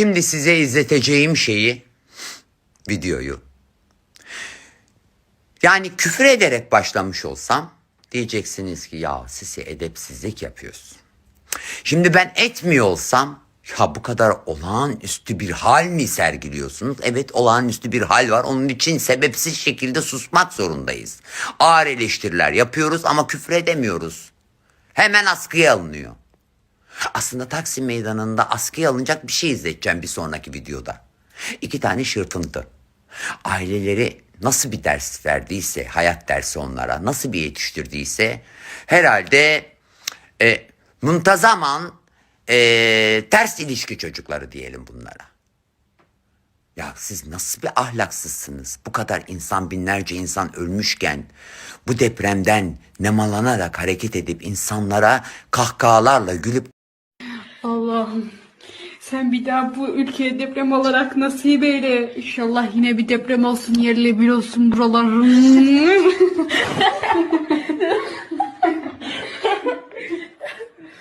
Şimdi size izleteceğim şeyi, videoyu. Yani küfür ederek başlamış olsam diyeceksiniz ki ya Sisi edepsizlik yapıyorsun. Şimdi ben etmiyor olsam ya bu kadar olağanüstü bir hal mi sergiliyorsunuz? Evet olağanüstü bir hal var. Onun için sebepsiz şekilde susmak zorundayız. Ağır eleştiriler yapıyoruz ama küfür edemiyoruz. Hemen askıya alınıyor. Aslında Taksim Meydanı'nda askıya alınacak bir şey izleteceğim bir sonraki videoda. İki tane şırfıntı. Aileleri nasıl bir ders verdiyse, hayat dersi onlara, nasıl bir yetiştirdiyse herhalde e, muntazaman e, ters ilişki çocukları diyelim bunlara. Ya siz nasıl bir ahlaksızsınız? Bu kadar insan binlerce insan ölmüşken bu depremden nemalanarak hareket edip insanlara kahkahalarla gülüp Allah'ım sen bir daha bu ülkeye deprem olarak nasip eyle. İnşallah yine bir deprem olsun yerle bir olsun buralar.